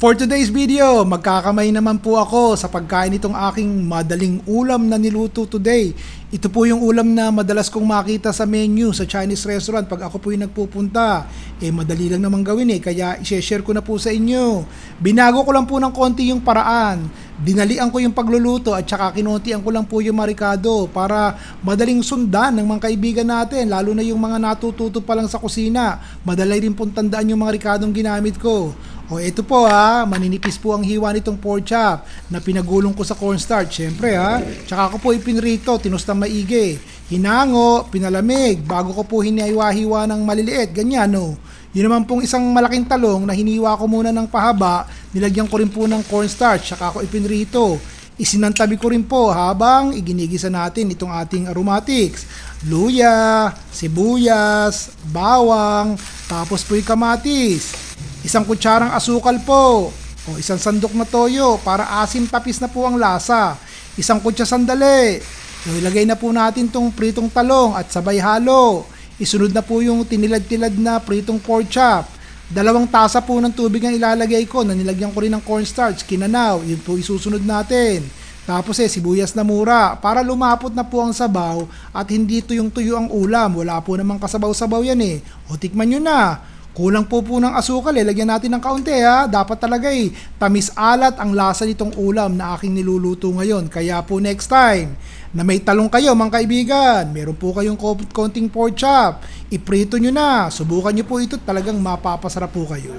For today's video, magkakamay naman po ako sa pagkain itong aking madaling ulam na niluto today. Ito po yung ulam na madalas kong makita sa menu sa Chinese restaurant pag ako po yung nagpupunta. Eh madali lang naman gawin eh, kaya i-share ko na po sa inyo. Binago ko lang po ng konti yung paraan. Dinalian ko yung pagluluto at saka kinuntian ko lang po yung marikado para madaling sundan ng mga kaibigan natin, lalo na yung mga natututo pa lang sa kusina. Madali rin pong tandaan yung mga rikadong ginamit ko. O ito po ha, maninipis po ang hiwa nitong pork chop na pinagulong ko sa cornstarch. Siyempre ha, tsaka ko po ipinrito, tinustang maigi. Hinango, pinalamig, bago ko po hiniwa-hiwa ng maliliit, ganyan no. Yun naman pong isang malaking talong na hiniwa ko muna ng pahaba, nilagyan ko rin po ng cornstarch, tsaka ko ipinrito. Isinantabi ko rin po habang iginigisa natin itong ating aromatics. Luya, sibuyas, bawang, tapos po yung kamatis. Isang kutsarang asukal po. O isang sandok na toyo para asim tapis na po ang lasa. Isang kutsa sandali. So, ilagay na po natin tong pritong talong at sabay halo. Isunod na po yung tinilad-tilad na pritong pork chop. Dalawang tasa po ng tubig ang ilalagay ko na nilagyan ko rin ng cornstarch, kinanaw. Yun po isusunod natin. Tapos eh, sibuyas na mura para lumapot na po ang sabaw at hindi tuyong-tuyo ang ulam. Wala po namang kasabaw-sabaw yan eh. O tikman nyo na. Kulang po po ng asukal eh. Lagyan natin ng kaunti ha. Dapat talaga eh. Tamis alat ang lasa nitong ulam na aking niluluto ngayon. Kaya po next time na may talong kayo mga kaibigan. Meron po kayong ko- konting pork chop. Iprito nyo na. Subukan nyo po ito. Talagang mapapasarap po kayo.